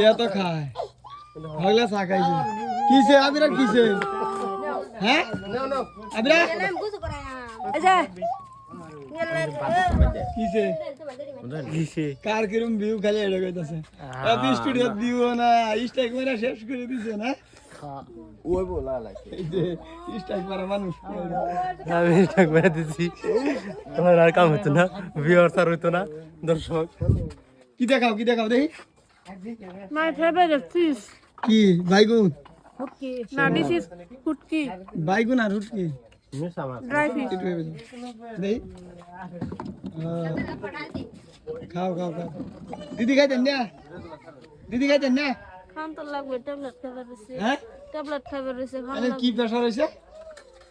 ইয়া তো খায়। হগলা চা খাইছে। কিসে? আবিরা কিসে? হ্যাঁ? আবিরা? কিসে? দিছে কার কিরম ভিউ খালি এটা কইতাছে। এত স্টুডিও ভিউ না স্ট্রাইক মারা শেষ করে দিছে না? ওই বলা লাগে। স্ট্রাইক মারা মানুষ। আমি স্টাক মেরে দিছি। তোমার আর কাম হতো না ভিউয়ার্স আর হইতো না। দর্শক। কি দেখাও কি দেখাও দেখি। My favorite fish. কি? বাইগুন? Now this is hutki, বাইগুন আর. একটু ভেবে দেখি। আহ, খাও খাও খাও। দিদি খাইতেন না? দিদি খাইতেন না? খান তো লাগবে ট্যাবলেট খাবার রয়েছে ট্যাবলেট খাবার রয়েছে কি প্রেশার হয়েছে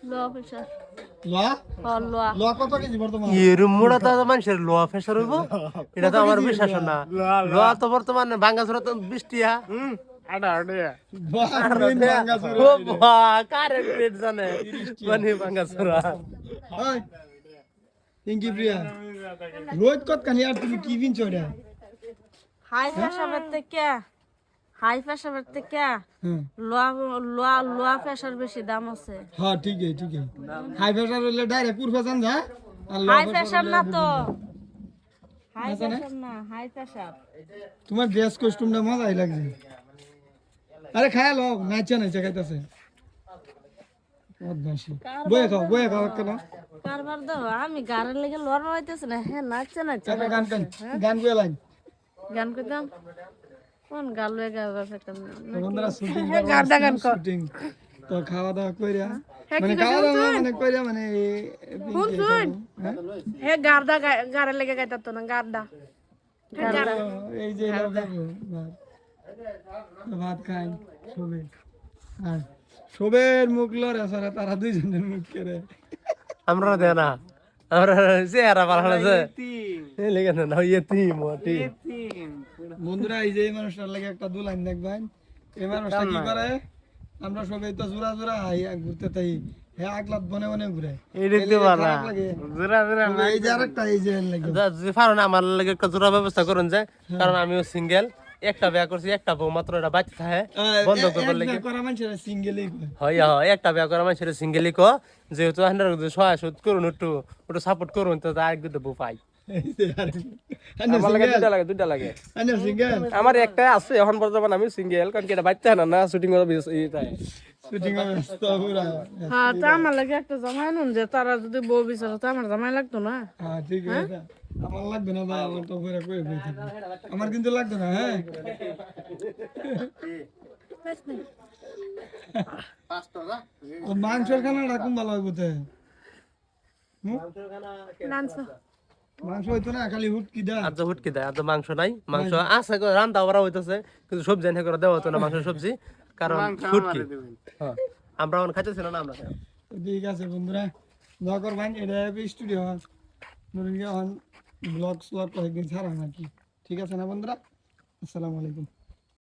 লো প্রেশার মানুষের লোয়া ফেসার হইব এটা তো আমার বিশ্বাস না। লোয়া তো বর্তমানে ভাঙ্গাচোরা তো বৃষ্টিয়া। বাপরে, ভাঙ্গাচোরা ও এটা। বা কারে পেট জানে। মানে ভাঙ্গাচোরা ওই, পিঙ্কি প্রিয়া। রোজ কত কানি আর তুমি কি এটা? হাই প্রেশারের থেকে। হাই প্রেশারের থেকে হ্যাঁ লোয়া লোয়া প্রেশার বেশি দাম আছে। হ্যাঁ ঠিক আছে ঠিক আছে হাই প্রেশার হলে ডাইরেক্ট পুরফা জান যা হাই প্রেশার না তো। হাই না? প্রেশার না হাই প্রেশার তোমার ড্রেস কস্টিউমটা মজাই লাগছে। আরে খায় লো নাচা নাচা খাইতেছে। বয়ে খাও বয়ে খাও কেন কারবার দাও আমি গানের লেগে লোয়ার মারাইতেছে না। হ্যাঁ নাচছে নাচছে একটা গান গান গান বয়ে লাইন। গান করতাম কোন গাল লয়ে গাবার ফেকতাম বন্ধুরা শুটিং গার্দা গান শুটিং তো খাওয়া দাওয়া কইরা হ্যাঁ, মানে কি খাওয়া? দাওয়া মানে কইরা মানে শুন শুন হে গার্দা গারে লেগে গাইতাম তো না গার্দা এই যে ভাত খাই শোবে। আর শোবের মুখ লড়ে সারা তারা দুইজনের মুখ কেড়ে। আমরা দে না। আমরা চেহারা পাল্টানো যে লেগে না ইয়েতিম ওটি বন্ধুরা এই যে মানুষটার লাগে একটা দুলাইন দেখবেন। এই মানুষটা কি করে? আমরা সবাই তো জোড়া জোড়া হাই ঘুরতে তাই হে আগলাত বনে বনে ঘুরে। এই দেখতে পারা খারাপ লাগে। এই যে আরেকটা এই যে লাগে। যদি আমার লাগে একটা জোড়া ব্যবস্থা করুন যায় কারণ আমিও সিঙ্গেল একটা বিয়া করছি একটা বউ মাত্র এটা বাচ্চা থাকে। বন্ধ করবার লাগে। হয় হয় একটা বিয়া করা মানুষের সিঙ্গেলই কো। যেহেতু আপনার সহায় সুদ করুন একটু একটু সাপোর্ট করুন তো আরেক দুটো বউ পাই। আমার একটা আছে এখন বর্তমান আমি সিঙ্গেল কারণ কি এটা বাচ্চা না না শুটিং করা হ্যাঁ তা আমার লাগে একটা জামাই নুন যে তারা যদি বউ বিচারে তো আমার জামাই লাগতো না। হ্যাঁ, ঠিক আছে। আমার লাগবে না ভাই আমার তো ঘুরে কয়ে আমার কিন্তু লাগবে না হ্যাঁ? ও মাংসের খানাটা কোন ভালো হইব তে? মাংস। হইতো না খালি হুটকি দা আর তো হুটকি দেয় আর মাংস নাই। মাংস আছে করে রান্না করা হইতেছে কিন্তু সবজি এনে করে দেওয়া হতো না মাংস সবজি। কারণ হুটকি হ্যাঁ। আমরা অন খাইতেছি না আমরা। ঠিক আছে বন্ধুরা নগর করবেন এটা স্টুডিও নুরিনকে ব্লগ স্লগ কয়েকদিন ছাড়া নাকি ঠিক আছে না বন্ধুরা? আসসালামু আলাইকুম।